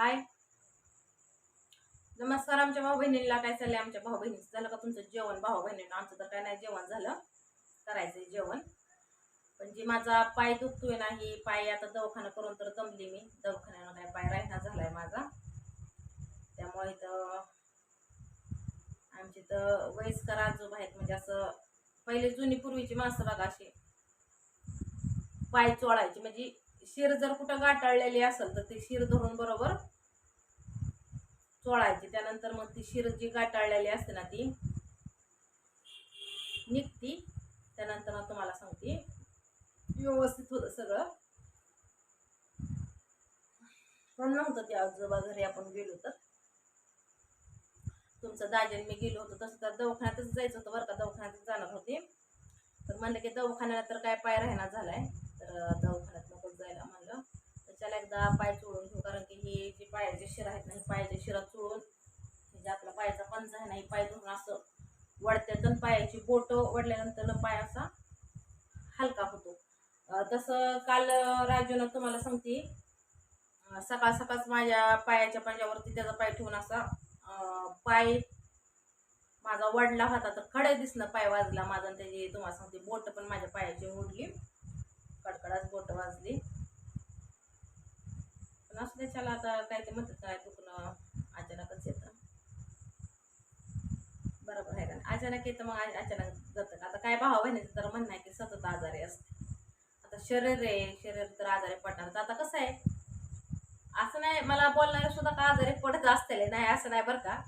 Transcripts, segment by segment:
हाय. नमस्कार आमच्या भाऊ बहिणीला काय चाललंय आमच्या भाऊ बहिणीचं झालं का तुमचं जेवण? भाऊ बहिणीनं आमचं तर काय नाही जेवण झालं. करायचंय जेवण. पण जे माझा पाय दुखतोय नाही पाय आता दवाखाना करून तर दमली मी. दवाखान्यानं काय पाय राहिना झालाय माझा. त्यामुळे तर आमचे तर वयस्कर आजोबा आहेत. म्हणजे असं पहिले जुनी पूर्वीची माणसं बघा अशी. पाय चोळायची. म्हणजे शिर जर कुठं गाठाळलेली असेल तर ती शिर धरून बरोबर सोळायची त्यानंतर मग ती शिर जी गाठाळलेली असते ना ती निघती. त्यानंतर मग तुम्हाला सांगते. व्यवस्थित होतं सगळं. पण नव्हतं ते आजोबा घरी आपण गेलो तर. तुमचं दाजेन मी गेलो होतो तसं तर दवाखान्यातच जायचं होतं बरं का दवाखान्यातच जाणार होते. तर म्हणलं की दवाखान्याला तर काय पाय राहणार झालाय. तर दवाखान्यात नकोच जायला म्हणलं. चला त्याला एकदा पाय चोळून घेऊ कारण की हे जे पायाचे शिर आहेत ना हे पायाच्या शिरा चोळून म्हणजे आपला पायाचा पंजा आहे नाही पाय धरून असं वडत्यातून पायाची बोट वडल्यानंतर पाय असा हलका होतो. तसं काल अं, राजूनं तुम्हाला सांगते सकाळ सकाळच माझ्या पायाच्या पंजावरती त्याचा पाय ठेवून असा पाय माझा वडला होता तर खडे दिसणं पाय वाजला माझा आणि त्याची तुम्हाला सांगते बोट पण माझ्या पायाची उडली. कडकडाच बोट वाजली. पण असं त्याच्याला आता काय ते म्हणतात काय दुखणं अचानकच येतं. बरोबर आहे का अचानक येतं मग अचानक जातं का? आता काय भावा बहिणीचं तर म्हणणं आहे की सतत आजारी असते. आता शरीर आहे शरीर तर आजारी पडणार तर आता कसं आहे? असं नाही मला बोलणारे सुद्धा का आजारी पडत असतेले नाही असं नाही बरं का.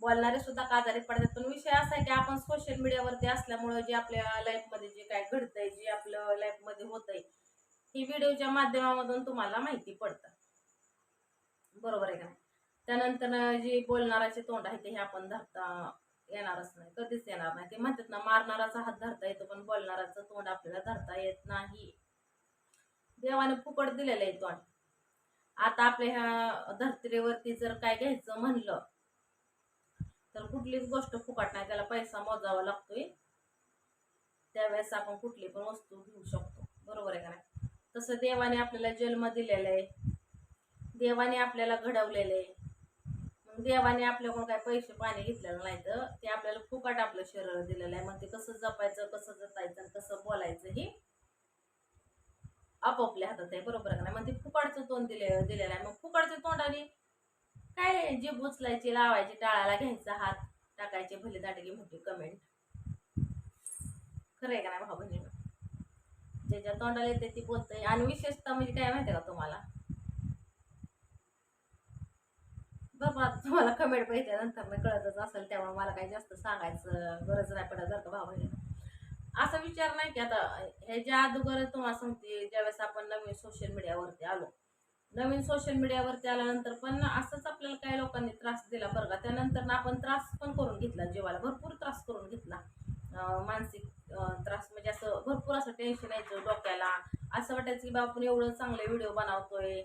बोलणारे सुद्धा का आजारी पडतात? पण विषय असा आहे की आपण सोशल मीडियावरती असल्यामुळं जे आपल्या लाईफमध्ये जे काय घडतंय जे आपलं लाईफमध्ये होतंय ही व्हिडिओच्या माध्यमामधून तुम्हाला माहिती पडतं. बरोबर आहे का? नाही त्यानंतर जे बोलणाराचे तोंड आहे ते हे आपण धरता येणारच नाही कधीच येणार नाही. ते म्हणतात ना मारणाराचा हात धरता येतो पण बोलणाराचं तोंड आपल्याला धरता येत नाही. देवाने फुकट दिलेलं आहे तोंड. आता आपल्या ह्या धर्तीवरती जर काय घ्यायचं म्हणलं तर कुठलीच गोष्ट फुकट नाही. त्याला पैसा मोजावा लागतोय. त्यावेळेस आपण कुठली पण वस्तू घेऊ शकतो. बरोबर आहे का नाही? तसं देवाने आपल्याला जन्म दिलेला आहे. देवाने आपल्याला घडवलेलं आहे. मग देवाने आपल्याकडून काय पैसे पाणी घेतलेलं नाही तर ते आपल्याला फुकट आपलं शरीर दिलेलं आहे. मग ते कसं जपायचं कसं जतायचं आणि कसं बोलायचं हे आपापल्या हातात आहे. बरोबर का नाही? मग ते फुकटचं तोंड दिले दिलेलं आहे. मग फुकटच्या तोंडाने काय जे उचलायची लावायची टाळाला घ्यायचा हात टाकायचे भले दाटकी मोठी कमेंट खरं आहे का नाही भाऊ बहिणी? ज्याच्या तोंडाला येते ती बोलतंय. आणि विशेषतः म्हणजे काय माहिती आहे का तुम्हाला? बाबा तुम्हाला कमेंट पाहिजे नंतर मी कळतच असेल तेव्हा मला काही जास्त सांगायचं गरज नाही पडत बरं का भाऊ असा विचार नाही की आता हे ज्या अगोदर तुम्हाला सांगते ज्यावेळेस आपण नवीन सोशल मीडियावरती आलो. नवीन सोशल मीडियावरती आल्यानंतर पण असंच आपल्याला काही लोकांनी त्रास दिला बरं का. त्यानंतर ना आपण त्रास पण करून घेतला जीवाला भरपूर त्रास करून घेतला. मानसिक त्रास म्हणजे असं भरपूर असं टेन्शन यायचं डोक्याला. असं वाटायचं की बा आपण एवढं चांगले व्हिडिओ बनवतोय.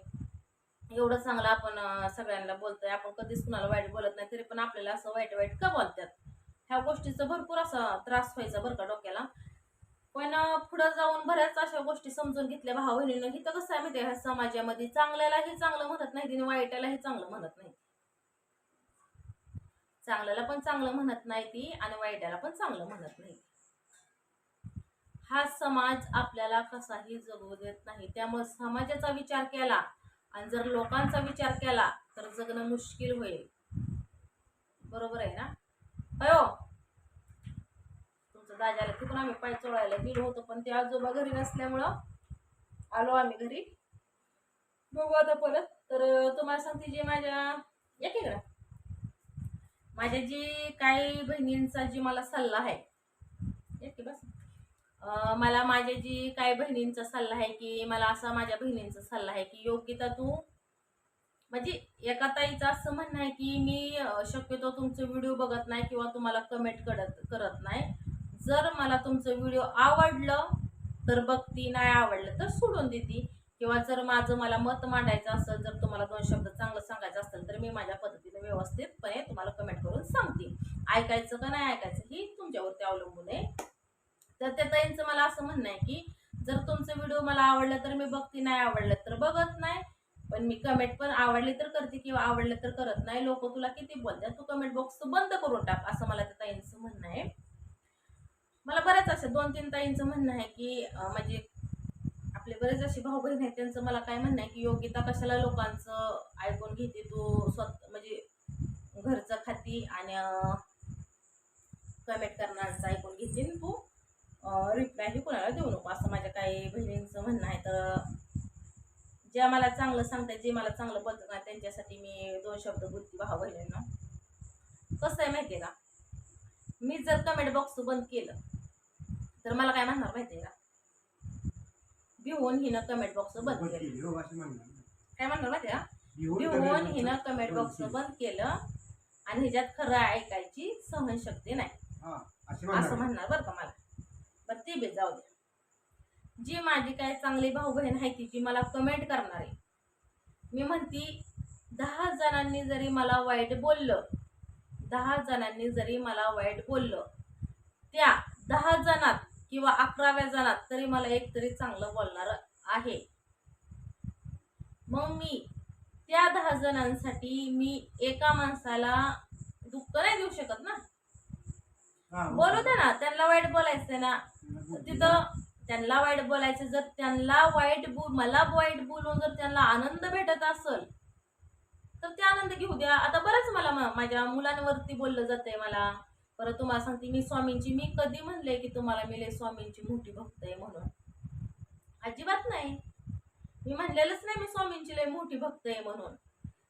एवढं चांगलं आपण सगळ्यांना बोलतोय. आपण कधीच कुणाला वाईट बोलत नाही तरी पण आपल्याला असं वाईट वाईट का बोलतात? ह्या गोष्टीचा भरपूर असा त्रास व्हायचा बरं का डोक्याला. पण पुढं जाऊन बऱ्याच अशा गोष्टी समजून घेतल्या भाव बहिणीनं हिथं कसं आहे माहिती ह्या समाजामध्ये चांगल्यालाही चांगलं म्हणत नाही तिने वाईटालाही चांगलं म्हणत नाही. चांगल्याला पण चांगलं म्हणत नाही ती आणि वाईटाला पण चांगलं म्हणत नाही. हा समाज आपल्याला कसाही जगू देत नाही. त्यामुळे समाजाचा विचार केला आणि जर लोकांचा विचार केला तर जगणं मुश्किल होईल. बरोबर आहे ना? अयो! तुमचं दाजाला तिथून आम्ही पाय चोळायला गेलो होतो पण ते आजोबा घरी नसल्यामुळं आलो आम्ही घरी. बघू आता परत. तर तुम्हाला सांगते जे माझ्या या की माझ्या जी काही बहिणींचा जी मला सल्ला आहे मला माझ्या जी काही बहिणींचा सल्ला आहे की मला असा माझ्या बहिणींचा सल्ला आहे की योग्यता तू म्हणजे एका ताईचं असं म्हणणं आहे की मी शक्यतो तुमचे व्हिडिओ बघत नाही किंवा तुम्हाला कमेंट करत करत नाही. जर मला तुमचं व्हिडिओ आवडलं तर बघती नाही आवडलं तर सोडून देते. किंवा जर माझं मला मत मांडायचं असेल जर तुम्हाला दोन शब्द चांगलं सांगायचं असेल तर मी माझ्या पद्धतीने व्यवस्थितपणे तुम्हाला कमेंट करून सांगते. ऐकायचं का नाही ऐकायचं ही तुमच्यावरती अवलंबून आहे. तर त्या ताईंचं मला असं म्हणणं आहे की जर तुमचा व्हिडिओ मला आवडला तर मी बघते नाही आवडलं तर बघत नाही. पण मी कमेंट पण आवडली तर करते किंवा आवडले तर करत नाही. लोक तुला किती बोलतात तू कमेंट बॉक्स बंद करून टाक असं मला त्या ताईंचं म्हणणं आहे. मला बऱ्याच असे दोन तीन ताईंचं म्हणणं आहे की म्हणजे आपले बरेच असे भाऊ बहीण आहेत त्यांचं मला काय म्हणणं आहे की योग्यता कशाला लोकांचं ऐकून घेते तू स्वतः म्हणजे घरचं खाती आणि कमेंट करणारचं ऐकून घेते तू. रिप्लायही कोणाला देऊ नको? असं माझ्या काही बहिणींचं म्हणणं आहे तर ज्या मला चांगलं सांगतात जे मला चांगलं बोलतात ना त्यांच्यासाठी मी दोन शब्द बोलते भाऊ बहिणींना. कसं आहे माहिती आहे का? मी जर कमेंट बॉक्स बंद केलं तर मला काय म्हणणार माहिती आहे का? भिवून हिनं कमेंट बॉक्स बंद केलं. हो. काय म्हणणार माहिती आहे का भिवून हिनं कमेंट बॉक्स. बंद केलं. आणि ह्याच्यात खरं ऐकायची सहनशक्ती नाही. हा, असं म्हणणार. बरं का मला. ते बी जाऊ दे जी माझी काय चांगली भाऊ बहीण आहे ती जी मला कमेंट करणार आहे. मी म्हणती दहा जणांनी जरी मला वाईट बोललं दहा जणांनी जरी मला वाईट बोललं त्या दहा जणात किंवा अकराव्या जणात तरी मला एक तरी चांगलं बोलणार आहे. मग मी त्या दहा जणांसाठी मी एका माणसाला दुःख नाही देऊ शकत ना? बोलू दे ना त्यांना वाईट बोलायचं ना. तिथं त्यांना वाईट बोलायचं जर त्यांना वाईट बोल मला वाईट बोलून जर त्यांना आनंद भेटत असेल तर ते आनंद घेऊ द्या. आता बरंच मला माझ्या मुलांवरती बोललं जातंय मला. परत तुम्हाला सांगते मी स्वामींची मी कधी म्हणले की तुम्हाला मी लय स्वामींची मोठी भक्त आहे म्हणून. अजिबात नाही. मी म्हणलेलंच नाही मी स्वामींची लय मोठी भक्त आहे म्हणून.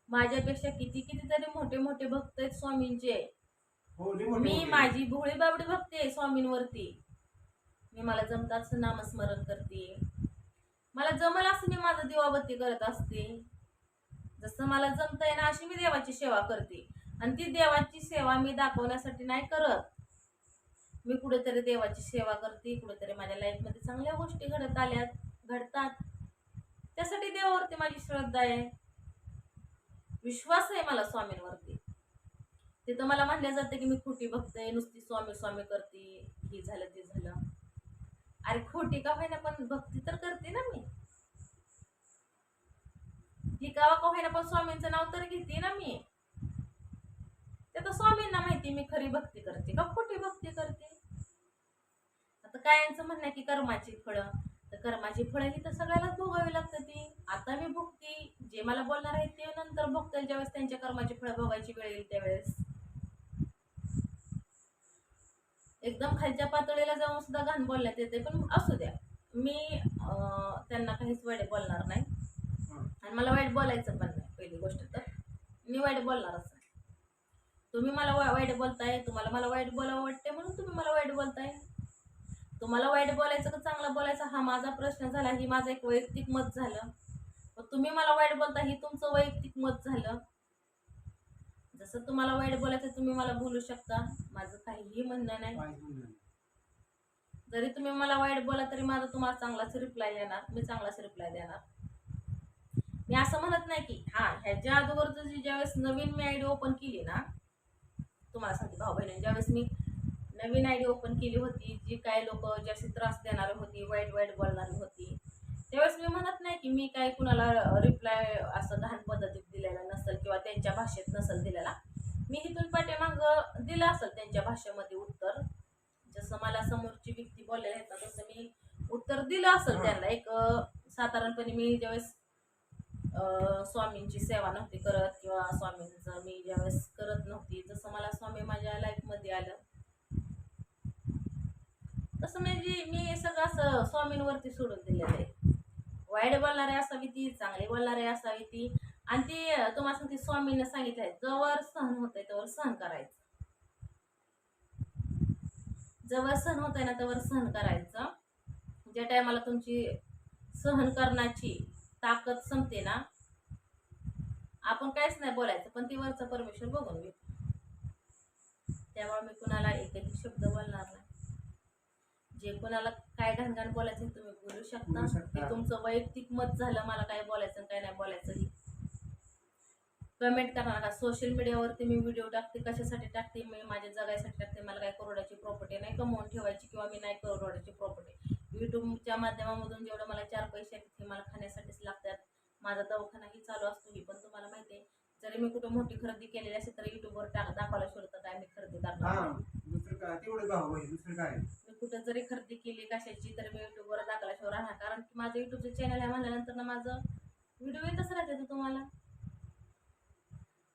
माझ्यापेक्षा किती किती तरी मोठे मोठे भक्त आहेत स्वामींचे. हो, मी. माझी भोळी बाबडी बघते स्वामींवरती. मी मला जमताच नामस्मरण करते. मला जमल असं मी माझं देवाबत्ती करत असते. जसं मला जमतंय ना अशी मी देवाची सेवा करते. आणि ती देवाची सेवा मी दाखवण्यासाठी नाही करत. मी कुठेतरी देवाची सेवा करते कुठेतरी माझ्या लाईफमध्ये चांगल्या गोष्टी घडत आल्यात घडतात. त्यासाठी देवावरती माझी श्रद्धा आहे. विश्वास आहे मला स्वामींवरती. तिथं मला म्हणलं जातं की मी खोटी बघते नुसती स्वामी स्वामी करते. हे झालं ते झालं. अरे खोटी का होईना पण भक्ती तर करते ना मी. ही का होईना पण स्वामींचं नाव तर घेते ना मी. ते तर स्वामींना माहिती मी खरी भक्ती करते का खोटी भक्ती करते. आता कायांचं म्हणणं की कर्माची फळं तर कर्माची फळं ही तर सगळ्यालाच भोगावी लागतं ती. आता मी भोगती जे मला बोलणार आहेत ते नंतर भोगतील ज्यावेळेस त्यांच्या कर्माची फळं भोगायची वेळ येईल त्यावेळेस. एकदम खालच्या पातळीला जाऊन सुद्धा घाण बोलण्यात येते पण असू द्या. मी त्यांना काहीच वाईट बोलणार नाही. आणि मला वाईट बोलायचं पण नाही पहिली गोष्ट तर. मी वाईट बोलणारच नाही. तुम्ही मला वा- वाईट बोलताय तुम्हाला मला वाईट बोलावं वाटते म्हणून तुम्ही मला वाईट बोलताय. तुम्हाला वाईट बोलायचं का चांगलं बोलायचं हा माझा प्रश्न झाला ही माझं एक वैयक्तिक मत झालं. तुम्ही मला वाईट बोलता ही तुमचं वैयक्तिक मत झालं. जसं तुम्हाला वाईट बोलायचं तुम्ही मला बोलू शकता. माझं काहीही म्हणणं नाही. जरी तुम्ही मला वाईट बोला तरी माझा तुम्हाला चांगलाच रिप्लाय देणार मी चांगलाच रिप्लाय देणार. मी असं म्हणत नाही की हा ह्याच्या अगोदरचं जी ज्यावेळेस नवीन मी आयडी ओपन केली ना तुम्हाला सांगते भाऊ बहिणी ज्यावेळेस मी नवीन आयडी ओपन केली होती जी काय लोक जास्त त्रास देणारी होती वाईट वाईट बोलणारी होती त्यावेळेस मी म्हणत नाही की मी काय कुणाला रिप्लाय असं घाण पद्धतीत दिलेला नसेल किंवा त्यांच्या भाषेत नसेल दिलेला. मी इथून पाठीमागं दिलं असेल त्यांच्या भाषेमध्ये उत्तर. जसं मला समोरची व्यक्ती बोललेली आहेत ना तसं मी उत्तर दिलं असेल. त्यांना. एक साधारणपणे मी ज्यावेळेस स्वामींची सेवा नव्हती करत किंवा स्वामींचं मी ज्यावेळेस करत नव्हती तसं मला स्वामी माझ्या लाईफमध्ये आलं. तसं म्हणजे मी सगळं असं स्वामींवरती सोडून दिलेलं आहे. वाईट बोलणारे असावी ती चांगली बोलणारे असावी ती. आणि ती तुम्हाला सांगते स्वामींना सांगितलं आहे जवळ सहन होतंय तवर सहन करायचं. जवळ सहन होत आहे ना तवर सहन करायचं. ज्या टायमाला तुमची सहन करण्याची ताकद संपते ना आपण काहीच नाही बोलायचं पण ती वरचा परमेश्वर बघून घेतो. त्यामुळे मी कुणाला एकही शब्द बोलणार नाही. जे कुणाला काय घाणघाण बोलायचं तुम्ही बोलू शकता. बोलू शकता. ते तुमचं वैयक्तिक मत झालं मला काय बोलायचं आणि काय नाही बोलायचं ही. कमेंट करणार का? सोशल मीडियावरती मी व्हिडिओ टाकते. कशासाठी टाकते? मी माझ्या जगायसाठी टाकते. मला काय करोडाची प्रॉपर्टी नाही कमवून ठेवायची किंवा मी नाही करोडाची प्रॉपर्टी यूट्यूबच्या माध्यमामधून जेवढं मला चार पैसे आहेत ते मला खाण्यासाठीच लागतात. माझा दवाखानाही चालू असतो ही पण तुम्हाला माहिती आहे. जरी मी कुठं मोठी खरेदी केलेली असेल तर युट्यूबवर टाक दाखवला तर काय मी खरेदी करणार हा नाही. दुसरं काय? तेवढं दुसरं काय? कुठं जरी खरेदी केली कशाची तर मी युट्यूबवर दाखवल्याशिवाय राहणार. कारण की माझं युट्यूबचं चॅनल आहे म्हणल्यानंतर ना माझं व्हिडिओ येतच राहते तुम्हाला.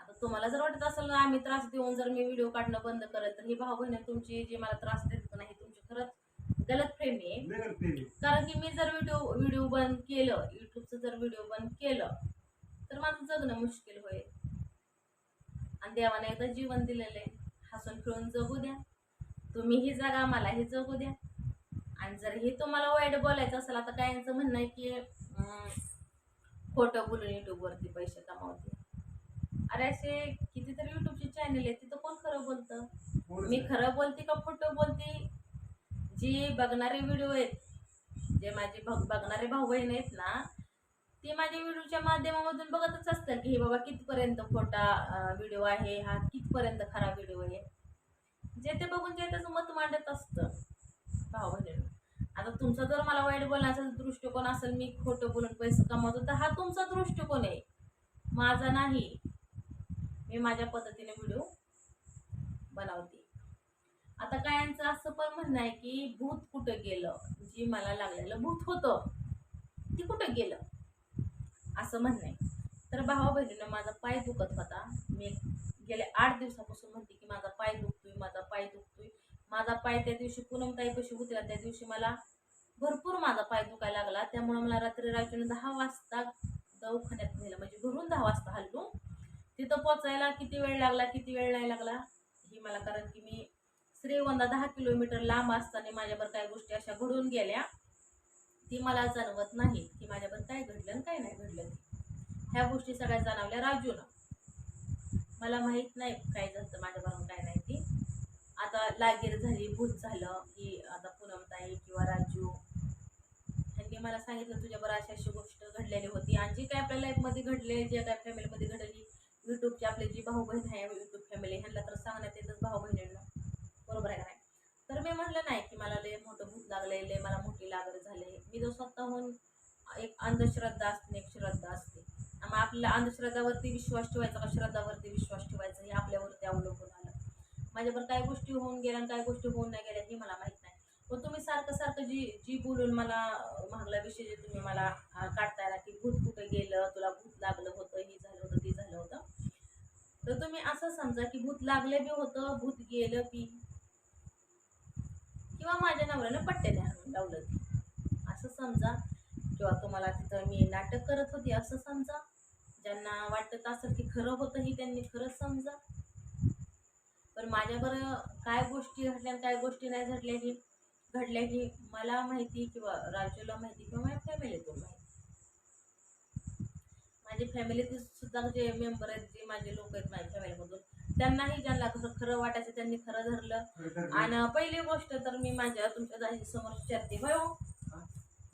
आता तुम्हाला जर वाटत असेल ना आम्ही त्रास देऊन जर मी व्हिडिओ काढणं बंद करत तर ही भाऊ बहीण तुमची जी मला त्रास देत नाही तुमची खरंच गलत प्रेमी आहे. कारण की मी जर व्हिडिओ व्हिडिओ बंद केलं युट्यूबचं जर व्हिडिओ बंद केलं तर माझं जगणं मुश्किल होईल. आणि देवाने एकदा जीवन दिलेलं आहे. हसून खेळून जगू द्या. तुम्हीही जगा मलाही जगू द्या. आणि जर हे तुम्हाला वाईट बोलायचं असेल आता काय यांचं म्हणणं आहे की खोटं बोलून युट्यूबवरती पैसे कमावते. अरे असे कितीतरी युट्यूबचे चॅनल आहेत तिथं कोण खरं बोलतं? मी. खरं बोलते का खोटं बोलते? जी बघणारे व्हिडिओ आहेत जे माझे बघ बघणारे भाऊ बहीण आहेत ना ते माझ्या व्हिडिओच्या माध्यमामधून बघतच असतात की हे बाबा कितपर्यंत खोटा व्हिडिओ आहे? हा कितपर्यंत खरा व्हिडिओ आहे? जे ते बघून जे त्याचं मत मांडत असतं. भाऊ आता तुमचा जर मला वाईट बोलण्याचा दृष्टिकोन असेल मी खोटं बोलून पैसे कमावतो तर हा तुमचा दृष्टिकोन आहे. माझा नाही. मी माझ्या पद्धतीने व्हिडिओ बनवते. आता कायांचं असं पण म्हणणं आहे की भूत कुठं गेलं? जी मला लागलेलं भूत होतं ती कुठं गेलं? असं म्हणणं आहे. तर भावा बहिणीनं माझा पाय दुखत होता. मी गेल्या आठ दिवसापासून म्हणते की माझा पाय दुख माझा पाय दुखतोय. माझा पाय त्या दिवशी पूनमताईपाशी उतरा त्या दिवशी मला भरपूर माझा पाय दुखायला लागला. त्यामुळे मला रात्री रात्री दहा वाजता दवाखान्यात नेलं. म्हणजे घरून दहा वाजता हल्लो तिथं पोचायला किती वेळ लागला किती वेळ नाही लागला ही मला कारण की मी श्रीगोंदा दहा किलोमीटर लांब असताना माझ्यावर काही गोष्टी अशा घडून गेल्या. ती मला जाणवत नाही. की माझ्यावर काय घडलं आणि काय नाही घडलं ह्या गोष्टी सगळ्या जाणवल्या राजूनं मला माहीत नाही काय झालं माझ्याबरोबर काय नाही आता लागीर झाली भूत झालं की आता पूनमताई किंवा राजू. ह्यांनी मला सांगितलं तुझ्याबरोबर अशी अशी गोष्ट घडलेली होती. आणि जी काय आपल्या लाईफमध्ये घडले जे काय फॅमिलीमध्ये घडली यूट्यूबची आपली जी भाऊ बहीण आहे यूट्यूब फॅमिली ह्यांना तर सांगण्यात येतच भाऊ बहिणींना बरोबर आहे का नाही? तर मी म्हणलं नाही की मला लय मोठं भूत लागलंय लय मला मोठी लागत झाले. मी जो स्वतःहून एक अंधश्रद्धा असते एक श्रद्धा असते. मग आपल्याला अंधश्रद्धावरती विश्वास ठेवायचा का? श्रद्धावरती विश्वास ठेवायचा हे आपल्यावरती अवलंबून माझ्यावर काय गोष्टी होऊन गेल्या आणि काय गोष्टी होऊन नाही गेल्या हे मला माहीत नाही. पण तुम्ही सारखं सारखं जी जी बोलून मला अं, विषय जे तुम्ही मला अं, की भूत कुठे गेलं तुला भूत लागलं होतं हे झालं होतं ते झालं होतं. तर तुम्ही असं समजा की भूत लागलं बी होतं भूत गेलं बी. किंवा माझ्या नवऱ्यानं पट्ट्याने आणून लावलं ती असं समजा. किंवा तुम्हाला तिथं मी नाटक करत होती असं समजा. ज्यांना वाटत असेल की खरं होतं ही त्यांनी खरंच समजा. पण माझ्याबरोबर काय गोष्टी घडल्या आणि काय गोष्टी नाही घडल्या ही घडल्या ही मला माहिती किंवा राजूला माहिती किंवा माझ्या फॅमिलीतून माहिती. माझी फॅमिलीतील सुद्धा जे मेंबर आहेत जे माझे लोक आहेत माझ्या फॅमिलीमधून त्यांनाही ज्यांना खरं खरं वाटायचं त्यांनी खरं धरलं. आणि पहिली गोष्ट तर मी माझ्या तुमच्या दाजी समोर विचारते होय हो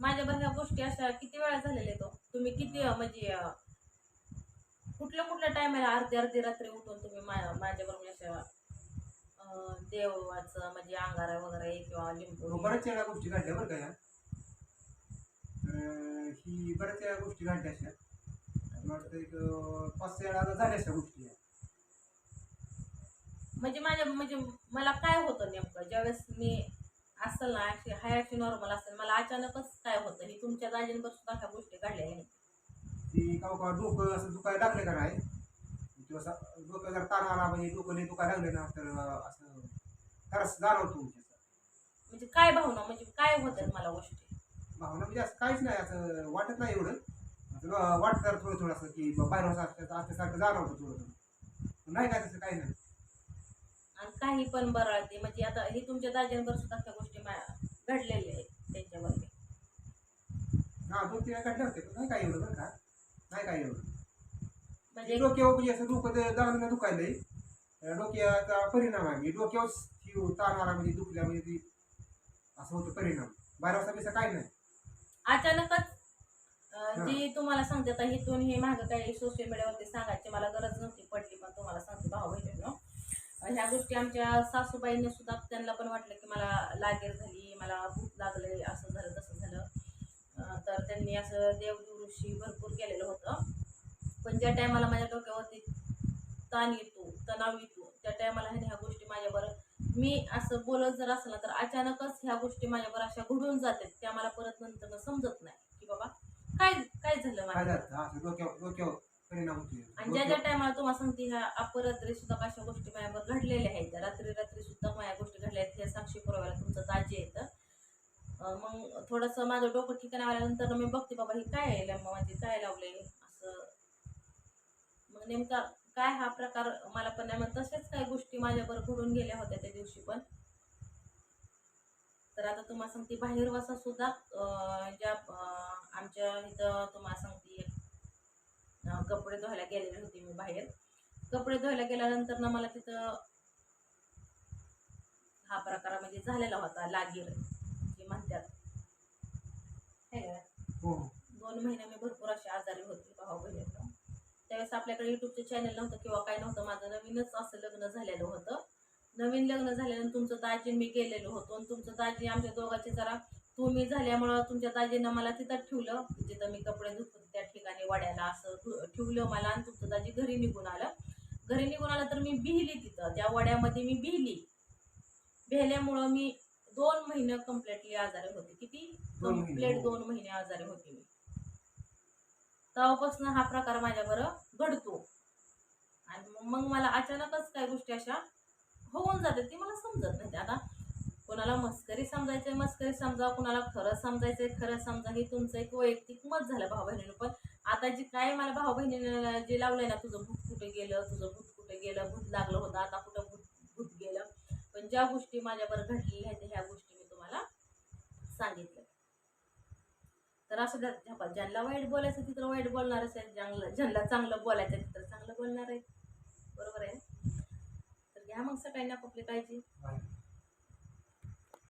माझ्यावर ह्या गोष्टी अशा किती वेळा झालेल्या आहेत हो? तुम्ही किती म्हणजे कुठल्या कुठल्या टायमाला अर्धी अर्धी रात्री उठून तुम्ही माझ्याबरोबर अशा देवाचं म्हणजे अंगारा वगैरे किंवा लिंबू. बऱ्याच वेळा गोष्टी घडल्या बरं का या. अं, ही बऱ्याच वेळा गोष्टी घडल्या अशा. मला वाटतं एक अं, पाच सहा वेळा झाल्या अशा गोष्टी या. म्हणजे माझ्या म्हणजे मला काय होतं नेमकं? ज्यावेळेस मी असेल ना अशी हाय अशी नॉर्मल असेल मला अचानकच काय होतं? ही तुमच्या दाजींवर सुद्धा ह्या गोष्टी घडलेल्या आहेत ती का का डोकं असं दुखायला लागले का नाही? किंवा असं डोकं जर ताण आला म्हणजे डोकं नाही दुखायला लागले ना तर असं खरंच जाणवतो म्हणजे काय भावना म्हणजे काय होतं मला गोष्टी? भावना म्हणजे असं काहीच नाही असं वाटत नाही एवढं. असं वाटतं थोडं थोडं असं की बाहेर असं असं- असल्यासारखं जाणवतं थोडं थोडं. नाही काय तसं काही नाही. आणि काही पण बरळते म्हणजे आता हे तुमच्या दाजींवर सुद्धा त्या गोष्टी मा- घडलेल्या आहेत त्यांच्यावर. हा दोन तीन काढले होते पण नाही काय एवढं बरं का. नाही काय एवढं. म्हणजे डोक्यावर म्हणजे असं डोकं जाणं दुखायलंय. डोक्याचा परिणाम आहे. डोक्यावर ती ताण आला म्हणजे दुखल्या म्हणजे ती असं होतं परिणाम. बारा वाजता बिसा काय नाही. अचानकच अं, हा. जी तुम्हाला सांगते आता इथून हे मागं काही सोशल मीडियावरती सांगायची मला गरज नव्हती पडली पण तुम्हाला सांगते भाऊ बहिणींनो. अं, ह्या गोष्टी आमच्या सासूबाईंनी सुद्धा त्यांना पण वाटलं की मला लागेर झाली मला भूक लागले असं झालं तसं झालं. अं, तर त्यांनी असं देवदुरुशी भरपूर केलेलं होतं. पण ज्या टायमाला माझ्या डोक्यावरती ताण येतो तणाव येतो त्या टायमाला ह्या ह्या गोष्टी माझ्यावर मी असं बोलत जर असलं तर अचानकच ह्या गोष्टी माझ्यावर अशा घडून जातात त्या मला परत नंतर समजत नाही. की बाबा काय काय झालं माझ्या आणि ज्या ज्या टायमाला तुम्हाला सांगते ह्या अपरात्री सुद्धा कशा गोष्टी माझ्यावर घडलेल्या आहेत. रात्री रात्री सुद्धा माझ्या गोष्टी घडल्या आहेत हे साक्षी पुराव्याला तुमचं दाजी येतं. अं, मग थोडंसं माझं डोकं ठिकाणी आल्यानंतर मी बघते बाबा हे काय आहे? म्हणजे काय मग नेमका काय हा प्रकार मला पण नाही मग तसेच काही गोष्टी माझ्यावर घडून गेल्या होत्या त्या दिवशी पण. तर आता तुम्हाला सांगते बाहेर वासा सुद्धा ज्या आमच्या इथं तुम्हाला सांगते कपडे धुवायला गेलेले होते मी बाहेर. कपडे धुवायला गेल्यानंतर ना मला तिथं हा प्रकार म्हणजे झालेला होता लागीर जे म्हणतात. है. दोन महिने मी भरपूर अशी आजारी होती भाऊ बहिणींना त्यावेळेस आपल्याकडे युट्यूबचं चॅनल नव्हतं किंवा काय नव्हतं. माझं नवीनच असं लग्न झालेलं होतं. नवीन लग्न झाल्यानंतर तुमचं दाजी मी गेलेलो होतो आणि तुमचं दाजी आमच्या दोघांचे जरा तुम्ही झाल्यामुळं तुमच्या दाजीनं मला तिथं ठेवलं. जिथं मी कपडे धुत त्या ठिकाणी वाड्याला असं ठेव- ठेवलं मला आणि तुमचं दाजी घरी निघून आलं. घरी निघून आलं तर मी बिहली तिथं. त्या वाड्यामध्ये मी बिहली बिहल्यामुळं मी दोन महिने कम्प्लिटली आजारी होते. किती? कंप्लीट हो. दोन महिने आजारी होते मी. तेव्हापासून हा प्रकार माझ्यावर घडतो. आणि मग- मग मला अचानकच काही गोष्टी अशा होऊन जातात ती मला समजत नाही. आता कोणाला मस्करी समजायचंय मस्करी समजा कोणाला खरं समजायचंय खरं समजा हे तुमचं एक वैयक्तिक मत झालं भाऊ बहिणीनं पण आता जी काय मला भाऊ बहिणीनं जे लावलंय ना तुझं भूत कुठे गेलं तुझं भूत कुठे गेलं भूत लागलं होतं आता कुठं भूत भूत गेलं. पण ज्या गोष्टी माझ्यावर घडलेल्या आहेत ह्या गोष्टी मी तुम्हाला सांगितल्या. तर असं द्या ह्या ज्यांना वाईट बोलायचं तिथं वाईट बोलणारच आहे. ज्यांना ज्यांना चांगलं बोलायचं तिथं चांगलं बोलणार आहे. बरोबर आहे तर घ्या मग सगळ्यांनी आपापली काळजी.